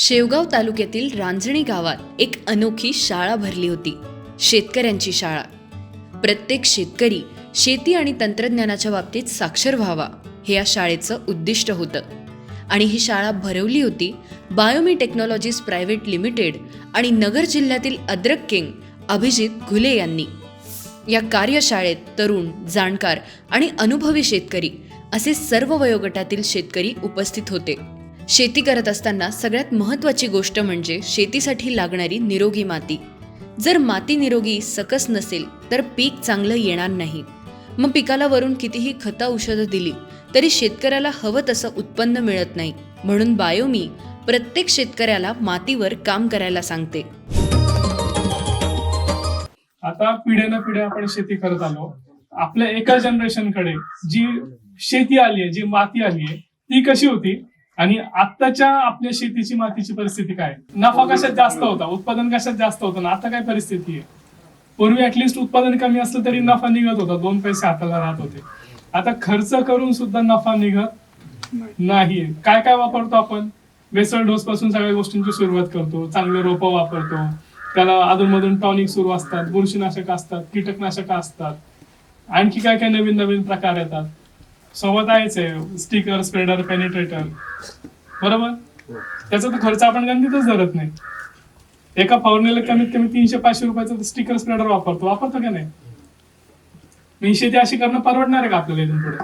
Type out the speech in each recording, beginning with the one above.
शेवगाव तालुक्यातील रांजणी गावात एक अनोखी शाळा भरली होती. शेतकऱ्यांची शाळा. प्रत्येक शेतकरी शेती आणि तंत्रज्ञानाच्या बाबतीत साक्षर व्हावा हे या शाळेचं उद्दिष्ट होतं. आणि ही शाळा भरवली होती बायोमी टेक्नॉलॉजीज प्रायव्हेट लिमिटेड आणि नगर जिल्ह्यातील अद्रक किंग अभिजित घुले यांनी. या कार्यशाळेत तरुण जाणकार आणि अनुभवी शेतकरी असे सर्व वयोगटातील शेतकरी उपस्थित होते. शेती करत असताना सगळ्यात महत्त्वाची गोष्ट म्हणजे शेतीसाठी लागणारी निरोगी माती. जर माती निरोगी सकस नसेल तर पीक चांगलं येणार नाही. मग पिकाला वरून कितीही खतं औषधं दिली तरी शेतकऱ्याला हवं तसं उत्पन्न मिळत नाही. म्हणून बायोमी प्रत्येक शेतकऱ्याला मातीवर काम करायला सांगते. आता पिढ्यानं पिढ्या आपण शेती करत आलो. आपल्या एका जनरेशनकडे जी शेती आली आहे जी माती आली आहे ती कशी होती? आणि आत्ताच्या आपल्या शेतीची मातीची परिस्थिती काय? नफा कशात जास्त होता? उत्पादन कशात जास्त होतं? ना आता काय परिस्थिती आहे? पूर्वी ऍटलिस्ट उत्पादन कमी असलं तरी नफा निघत होता. दोन पैसे हाताला राहत होते. आता खर्च करून सुद्धा नफा निघत नाही काय काय वापरतो आपण? बेसल डोस पासून सगळ्या गोष्टींची सुरुवात करतो. चांगले रोपं वापरतो. त्याला अधूनमधून टॉनिक सुरू असतात. बुरशीनाशक असतात. कीटकनाशक असतात. आणखी काय काय नवीन नवीन प्रकार येतात? सोबत आहेच आहे स्टिकर स्प्रेडर पेनिट्रेटर बरोबर? त्याचा तर खर्च आपण गंधीतच धरत नाही. एका फवारणीला कमीत कमी तीनशे पाचशे रुपयाचा स्टिकर स्प्रेडर वापरतो. वापरतो का नाही? मी शेती अशी करणं परवडणार आहे का आपल्याला इथून पुढे?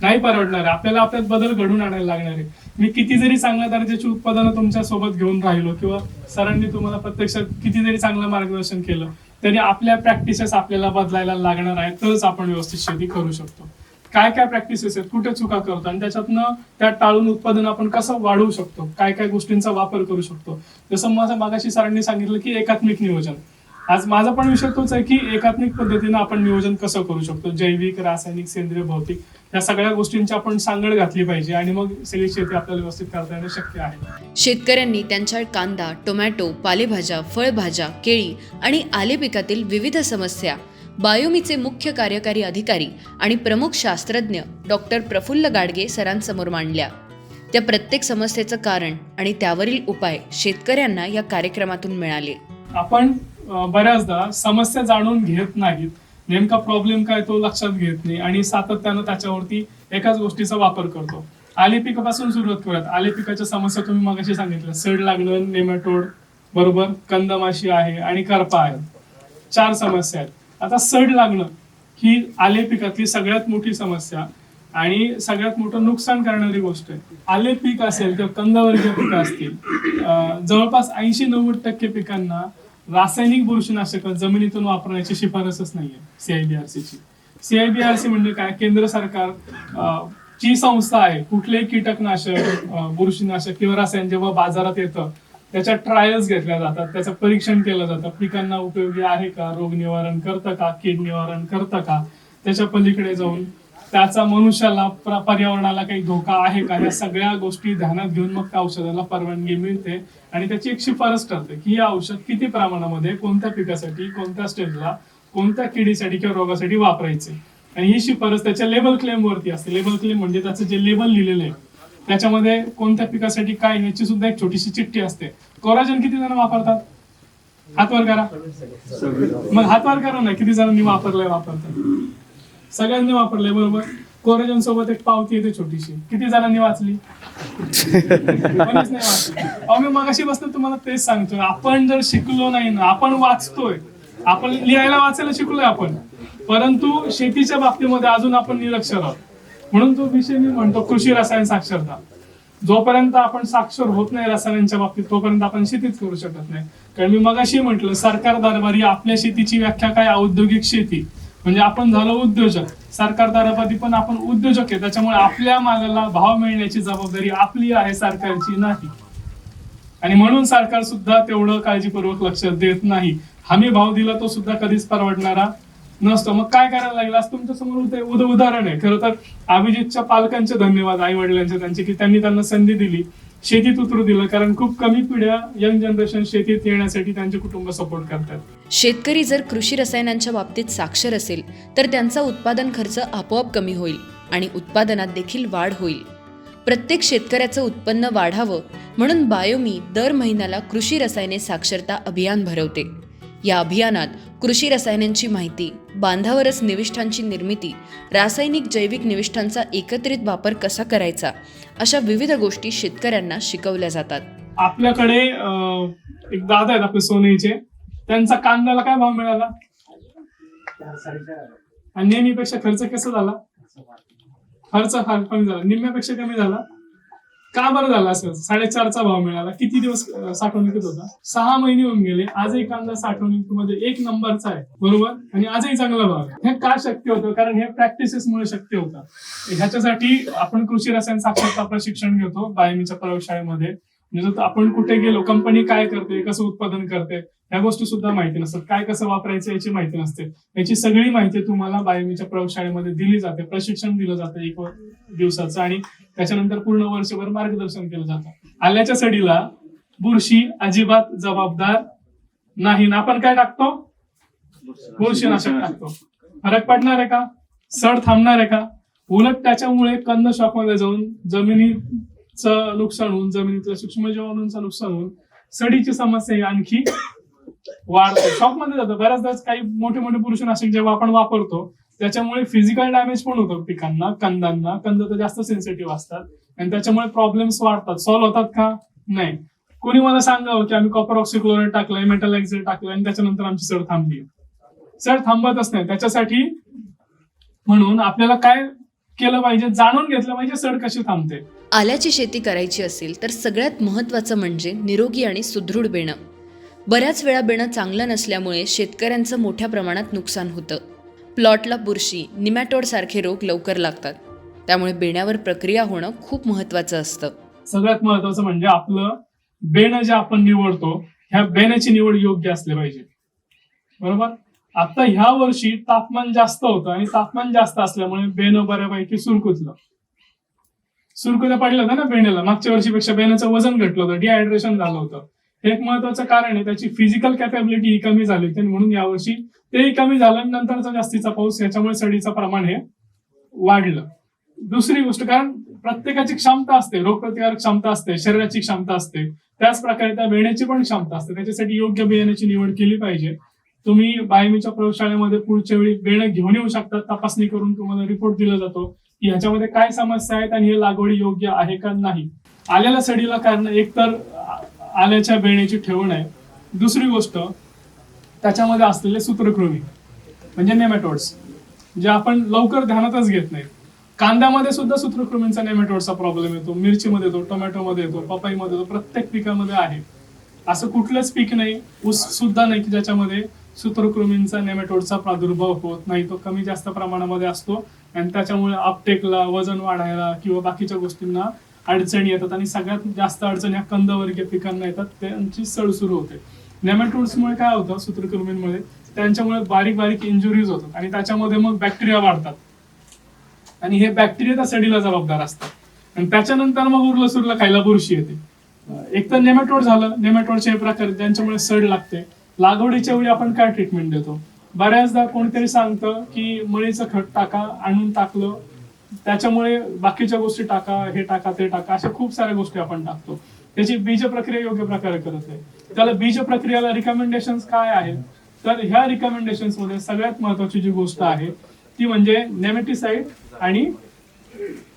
नाही परवडणार आहे. आपल्याला आपल्यात बदल घडून आणायला लागणार आहे. मी किती जरी चांगल्या दर्जाची उत्पादनं तुमच्यासोबत घेऊन राहिलो किंवा सरांनी तुम्हाला प्रत्यक्षात किती जरी चांगलं मार्गदर्शन केलं तरी आपल्या प्रॅक्टिसेस आपल्याला बदलायला लागणार आहे. तरच आपण व्यवस्थित शेती करू शकतो. काय काय प्रॅक्टिसेस आहेत कुठे चुका करतो आणि त्याच्यातनं त्या टाळून उत्पादन आपण कसं वाढवू शकतो काय काय गोष्टींचा वापर करू शकतो. जसं माझं मागाशी सरांनी सांगितलं की एकात्मिक नियोजन. आज माझा पण विषय तोच आहे की एकात्मिक पद्धतीनं आपण नियोजन कसं करू शकतो जैविक रासायनिक सेंद्रिय भौतिक या सगळ्या गोष्टींची आपण सांगड घातली पाहिजे आणि मग सगळी शेती आपल्याला व्यवस्थित करता येणं शक्य आहे. शेतकऱ्यांनी त्यांच्या कांदा टोमॅटो पालेभाज्या फळभाज्या केळी आणि आले पिकातील विविध समस्या बायोमीचे मुख्य कार्यकारी अधिकारी आणि प्रमुख शास्त्रज्ञ डॉक्टर प्रफुल्ल गाडगे सरांसमोर मांडल्या. त्या प्रत्येक समस्येचं कारण आणि त्यावरील उपाय शेतकऱ्यांना या कार्यक्रमातून मिळाले. आपण बऱ्याचदा समस्या जाणून घेत नाहीत. नेमका प्रॉब्लेम काय तो लक्षात घेत नाही आणि सातत्यानं त्याच्यावरती एकाच गोष्टीचा वापर करतो. आले पिकापासून सुरुवात करूयात. आले पिकाच्या समस्या तुम्ही मगाशी सांगितलं सड लागणं नेमॅटोड बरोबर कंदमाशी आहे आणि करपा आहे चार समस्या आहेत. आता सड लागणं ही आले पिकातली सगळ्यात मोठी समस्या आणि सगळ्यात मोठं नुकसान करणारी गोष्ट आहे. आले पीक असेल किंवा कंदवर्गीय पिकं असतील जवळपास ऐंशी नव्वद टक्के पिकांना रासायनिक बुरशीनाशक जमिनीतून वापरण्याची शिफारसच नाहीये सीआयबीआरसी ची सीआयबीआरसी म्हणजे काय? केंद्र सरकार ची जी संस्था आहे कुठलेही कीटकनाशक बुरशीनाशक किंवा रसायन जेव्हा बाजारात येतं त्याच्या ट्रायल्स घेतल्या जातात. त्याचं परीक्षण केलं जातं. पिकांना उपयोगी आहे का? रोग निवारण करतं का? कीड निवारण करतं का? त्याच्या पलीकडे जाऊन त्याचा मनुष्याला पर्यावरणाला काही धोका आहे का? या सगळ्या गोष्टी ध्यानात घेऊन मग त्या औषधाला परवानगी मिळते. आणि त्याची एक शिफारस ठरते की हे औषध किती प्रमाणामध्ये कोणत्या पिकासाठी कोणत्या स्टेजला कोणत्या किडीसाठी किंवा रोगासाठी वापरायचे? आणि ही शिफारस त्याच्या लेबल क्लेम वरती असते. लेबल क्लेम म्हणजे त्याचं जे लेबल लिहिलेलं आहे त्याच्यामध्ये कोणत्या पिकासाठी काय ह्याची सुद्धा एक छोटीशी चिठ्ठी असते. कोराजन किती जण वापरतात? हातवर करा. मग हातवर करा ना किती जणांनी वापरलंय वापरतात. सगळ्यांनी वापरलंय बरोबर. कोराजन सोबत एक पावती येते छोटीशी. किती जणांनी वाचली? कोणीच वाचली. अहो मी मगाशी बसतो तुम्हाला तेच सांगतोय. आपण जर शिकलो नाही ना आपण वाचतोय. आपण लिहायला वाचायला शिकलोय आपण. परंतु शेतीच्या बाबतीमध्ये अजून आपण निरक्षर आहोत. म्हणून तो विषय मी म्हणतो कृषी रसायन साक्षरता. जोपर्यंत आपण साक्षर होत नाही रसायनांच्या बाबतीत तोपर्यंत आपण शेतीच करू शकत नाही. कारण मी मगाशी म्हटलं सरकार दरबारी आपल्या शेतीची व्याख्या काय? औद्योगिक शेती. म्हणजे आपण झालो उद्योजक. सरकार दरबारी पण आपण उद्योजक आहे. त्याच्यामुळे आपल्या मालाला भाव मिळण्याची जबाबदारी आपली आहे सरकारची नाही. आणि म्हणून सरकार सुद्धा तेवढं काळजीपूर्वक लक्ष देत नाही. हमी भाव दिला तो सुद्धा कधीच परवडणारा नसतो. मग काय करायला लागलं? आज तुमच्यासमोर उद उदाहरण आहे. खरं तर अभिजितच्या पालकांचे धन्यवाद आई वडिलांचे त्यांचे की त्यांनी त्यांना संधी दिली शेतीत उतरू दिलं. कारण खूप कमी पिढ्या यंग जनरेशन शेतीत येण्यासाठी त्यांचे कुटुंब सपोर्ट करतात. शेतकरी जर कृषी रसायनांच्या बाबतीत साक्षर असेल तर त्यांचा उत्पादन खर्च आपोआप कमी होईल आणि उत्पादनात देखील वाढ होईल. प्रत्येक शेतकऱ्याचं उत्पन्न वाढावं म्हणून बायोमी दर महिन्याला कृषी रसायने साक्षरता अभियान भरवते. या अभियानात कृषी रसायनांची माहिती बांधावरच निविष्ठांची निर्मिती रासायनिक जैविक निविष्ठांचा एकत्रित वापर कसा करायचा अशा विविध गोष्टी शेतकऱ्यांना शिकवल्या जातात. आपल्याकडे एक दादा आहेत आपले सोनेचे. त्यांचा कांद्याला काय भाव मिळाला? आणि नेहमीपेक्षा खर्च कसा झाला? खर्च फार कमी झाला. निम्म्यापेक्षा कमी झाला. का बरं झाला असं? साडेचारचा भाव मिळाला. किती दिवस साठवणुकीत होता? सहा महिने होऊन गेले. आजही कांदा साठवणुकीमध्ये एक नंबरचा आहे. बरोबर? आणि आजही चांगला भाव आहे. हे का शक्य होतं? कारण हे प्रॅक्टिसेसमुळे शक्य होतं. ह्याच्यासाठी आपण कृषी रसायन साक्षरता प्रशिक्षण घेतो बायमीच्या प्रयोगशाळेमध्ये. म्हणजे आपण कुठे गेलो कंपनी काय करते कसं उत्पादन करते ह्या गोष्टी सुद्धा माहिती नसतात. काय कसं वापरायचं याची माहिती नसते. याची सगळी माहिती तुम्हाला बायोमीच्या प्रयोगशाळेमध्ये दिली जाते प्रशिक्षण दिलं जातं एक दिवसाचं आणि त्याच्यानंतर पूर्ण वर्षभर मार्गदर्शन केलं जातं. आल्याच्या सडीला बुरशी अजिबात जबाबदार नाही ना. आपण काय टाकतो? बुरशीनाशक टाकतो. फरक पडणार आहे का? सड थांबणार आहे का? उलट त्याच्यामुळे कंद शॉपमध्ये जाऊन जमिनीचं नुकसान होऊन जमिनीतल्या सूक्ष्मजीवाणूंचं नुकसान होऊन सडीची समस्या ही आणखी वाढते. शॉकमध्ये जातं. बऱ्याचदा काही मोठे मोठे पुरुषनाशक जेव्हा आपण वापरतो त्याच्यामुळे फिजिकल डॅमेज पण होतं पिकांना कंदांना. कंद तर जास्त सेन्सिटिव्ह असतात. आणि त्याच्यामुळे प्रॉब्लेम्स वाढतात. सॉल्व्ह होतात का? नाही. कोणी मला सांगावं की आम्ही कॉपर ऑक्सिक्लोराईड टाकलंय मेटल एक्झिट टाकलंय आणि त्याच्यानंतर आमची सड थांबली सड थांबतच नाही. त्याच्यासाठी म्हणून आपल्याला काय केलं पाहिजे जाणून घेतलं पाहिजे सड कशी थांबते. आल्याची शेती करायची असेल तर सगळ्यात महत्त्वाचं म्हणजे निरोगी आणि सुदृढ बेणं. बऱ्याच वेळा बेणं चांगलं नसल्यामुळे शेतकऱ्यांचं मोठ्या प्रमाणात नुकसान होतं. प्लॉटला बुरशी निमॅटोड सारखे रोग लवकर लागतात. त्यामुळे बेण्यावर प्रक्रिया होणं खूप महत्त्वाचं असतं. सगळ्यात महत्वाचं म्हणजे आपलं बेणं जे आपण निवडतो ह्या बेण्याची निवड योग्य असली पाहिजे. बरोबर? आता ह्या वर्षी तापमान जास्त होतं आणि तापमान जास्त असल्यामुळे बेणं बऱ्यापैकी सुरकुतलं. सुरकुत्या पडलं होतं ना बेण्याला मागच्या वर्षीपेक्षा बेण्याचं वजन घटलं होतं डिहायड्रेशन झालं होतं. हे एक महत्वाचं कारण आहे त्याची फिजिकल कॅपॅबिलिटी ही कमी झाली होती म्हणून यावर्षी तेही कमी झालं नंतरचा जास्तीचा पाऊस याच्यामुळे सडीचं प्रमाण हे वाढलं. दुसरी गोष्ट कारण प्रत्येकाची क्षमता असते रोगप्रतिकारक क्षमता असते शरीराची क्षमता असते. त्याच प्रकारे त्या वेण्याची पण क्षमता असते. त्याच्यासाठी योग्य बियाण्याची निवड केली पाहिजे. तुम्ही बायमीच्या प्रयोगशाळेमध्ये पुढच्या वेळी बेणं घेऊन येऊ शकता तपासणी करून तुम्हाला रिपोर्ट दिला जातो. की ह्याच्यामध्ये काय समस्या आहेत आणि हे लागवडी योग्य आहे का नाही? आलेल्या सडीला कारण एक तर आल्याच्या बेण्याची ठेवण आहे. दुसरी गोष्ट त्याच्यामध्ये असलेले सूत्रकृमी म्हणजे नेमॅटोड्स जे आपण लवकर ध्यानातच घेत नाही. कांद्यामध्ये सुद्धा सूत्रकृमींचा नेमॅटोडचा प्रॉब्लेम येतो मिरचीमध्ये येतो टोमॅटोमध्ये येतो पपईमध्ये येतो प्रत्येक पिकामध्ये आहे. असं कुठलंच पीक नाही ऊस सुद्धा नाही की ज्याच्यामध्ये सूत्रकृमींचा नेमॅटोडचा प्रादुर्भाव होत नाही तो कमी जास्त प्रमाणामध्ये असतो. आणि त्याच्यामुळे आपटेकला वजन वाढायला किंवा बाकीच्या गोष्टींना अडचणी येतात. आणि सगळ्यात जास्त अडचणी ह्या कंदवर्गीय पिकांना येतात. त्यांची सड सुरू होते. नेमॅटोड्समुळे काय होतं? सूत्रकृमींमुळे त्यांच्यामुळे बारीक बारीक इंजुरीज होतात. आणि त्याच्यामध्ये मग बॅक्टेरिया वाढतात. आणि हे बॅक्टेरिया त्या सडीला जबाबदार असतात. आणि त्याच्यानंतर मग उरलं सुरलं खायला बुरशी येते. एक तर नेमॅटोड झालं. नेमॅटोडचे हे प्रकार ज्यांच्यामुळे सड लागते लागवडीच्या वेळी आपण काय ट्रीटमेंट देतो? बऱ्याचदा कोणीतरी सांगतं की मळीचं खत टाका आणून टाकलं त्याच्यामुळे बाकीच्या गोष्टी टाका हे टाका ते टाका अशा खूप साऱ्या गोष्टी आपण टाकतो. त्याची बीज प्रक्रिया योग्य प्रकारे करत आहे. त्याला बीज प्रक्रियाला रिकमेंडेशन काय आहेत? तर ह्या रिकमेंडेशन्समध्ये सगळ्यात महत्वाची जी गोष्ट आहे ती म्हणजे नेमेटिसाइड आणि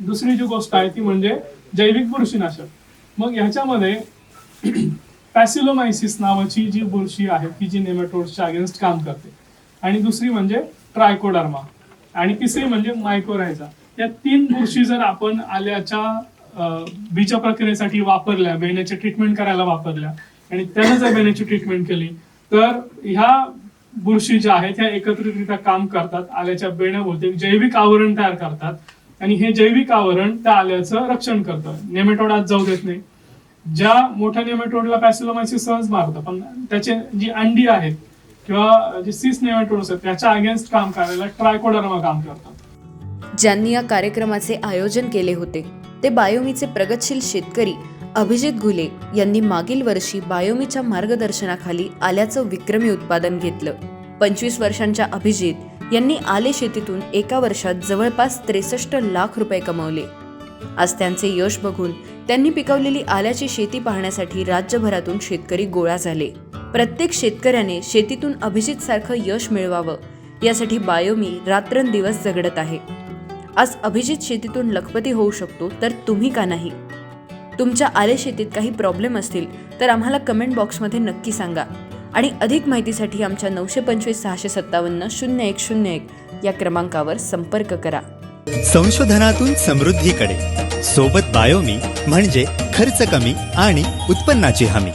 दुसरी जी गोष्ट आहे ती म्हणजे जैविक बुरशीनाशक. मग ह्याच्यामध्ये पॅसिलोमायसिस नावाची जी बुरशी आहे ती जी नेमेटोडच्या अगेन्स्ट काम करते. आणि दुसरी म्हणजे ट्रायकोडर्मा. आणि तिसरी म्हणजे मायकोरायझा. या तीन बुरशी जर आपण आल्याच्या बीज प्रक्रियेसाठी वापरल्या बेण्याची ट्रीटमेंट करायला वापरल्या आणि त्यानं जर बेण्याची ट्रीटमेंट केली तर ह्या बुरशी ज्या आहेत ह्या एकत्रितरित्या काम करतात आल्याच्या बेण्याभोवती जैविक आवरण तयार करतात. आणि हे जैविक आवरण त्या आल्याचं रक्षण करतं. नेमेटोडात आत जाऊ देत नाही. ज्या मोठ्या नेमॅटोडला पॅसिलोमायसिस सहज मारतं पण त्याचे जी अंडी आहेत किंवा जे सिस नेमॅटोड्स आहेत त्याच्या अगेन्स्ट काम करायला ट्रायकोडर्मा काम करतात. ज्यांनी या कार्यक्रमाचे आयोजन केले होते ते बायोमीचे प्रगतशील शेतकरी अभिजित घुले यांनी मागील वर्षी बायोमीच्या मार्गदर्शनाखाली आल्याचं विक्रमी उत्पादन घेतलं. पंचवीस वर्षांच्या अभिजित यांनी आले शेतीतून एका वर्षात जवळपास त्रेसष्ट लाख रुपये कमावले. आज त्यांचे यश बघून त्यांनी पिकवलेली आल्याची शेती पाहण्यासाठी राज्यभरातून शेतकरी गोळा झाले. प्रत्येक शेतकऱ्याने शेतीतून अभिजित सारखं यश मिळवावं यासाठी बायोमी रात्रंदिवस झगडत आहे. आज अभिजित शेतीतून लखपती होऊ शकतो तर तुम्ही का नाही? तुमच्या आले शेतीत काही प्रॉब्लेम असतील तर आम्हाला कमेंट बॉक्समध्ये नक्की सांगा आणि अधिक माहितीसाठी आमच्या नऊशे पंचवीस सहाशे सत्तावन्न शून्य एक शून्य एक या क्रमांकावर संपर्क करा. संशोधनातून समृद्धीकडे. सोबत बायोमी म्हणजे खर्च कमी आणि उत्पन्नाची हमी.